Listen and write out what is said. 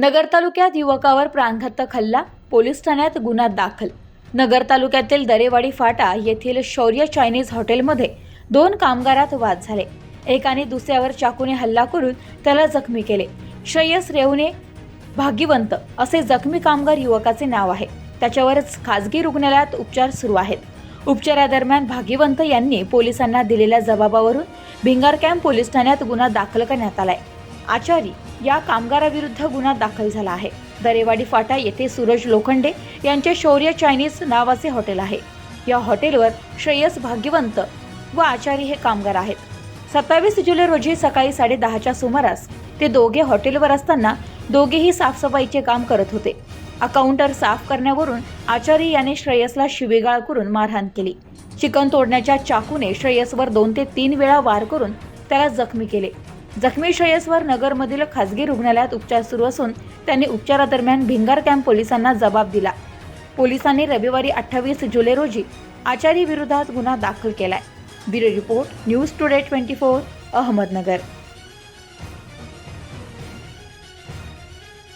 नगर तालुक्यात युवकावर प्राणघातक हल्ला पोलीस ठाण्यात गुन्हा दाखल. नगर तालुक्यातील दरेवाडी फाटा येथील शौर्य चायनीज हॉटेलमध्ये दोन कामगारात वाद झाले. एकाने दुसऱ्यावर चाकूने हल्ला करून त्याला जखमी केले. श्रेयस रेवणे भाग्यवंत असे जखमी कामगार युवकाचे नाव आहे. त्याच्यावरच खाजगी रुग्णालयात उपचार सुरू आहेत. उपचारादरम्यान भाग्यवंत यांनी पोलिसांना दिलेल्या जबाबावरून भिंगार कॅम्प पोलीस ठाण्यात गुन्हा दाखल करण्यात आलाय. आचारी या कामगाराविरुद्ध गुन्हा दाखल झाला आहे. दरेवाडी फाटा येथे सूरज लोखंडे यांचे शौर्य चायनीज नावाचे हॉटेल आहे. या हॉटेलवर श्रेयस भाग्यवंत व आचारी हे कामगार आहेत. सत्तावीस जुलै रोजी सकाळी साडेदहाच्या सुमारास ते दोघे हॉटेलवर असताना दोघेही साफसफाईचे काम करत होते. अकाउंटर साफ करण्यावरून आचारी याने श्रेयसला शिवेगाळ करून मारहाण केली. चिकन तोडण्याच्या चाकूने श्रेयसवर दोन ते तीन वेळा वार करून त्याला जखमी केले. जखमी श्रेयसवर नगरमधील खासगी रुग्णालयात उपचार सुरू असून त्यांनी उपचारादरम्यान भिंगार कॅम्प पोलिसांना जबाब दिला. पोलिसांनी रविवारी अठ्ठावीस जुलै रोजी आचारी विरोधात गुन्हा दाखल केलाय. Bureau report news today twenty four Ahmednagar.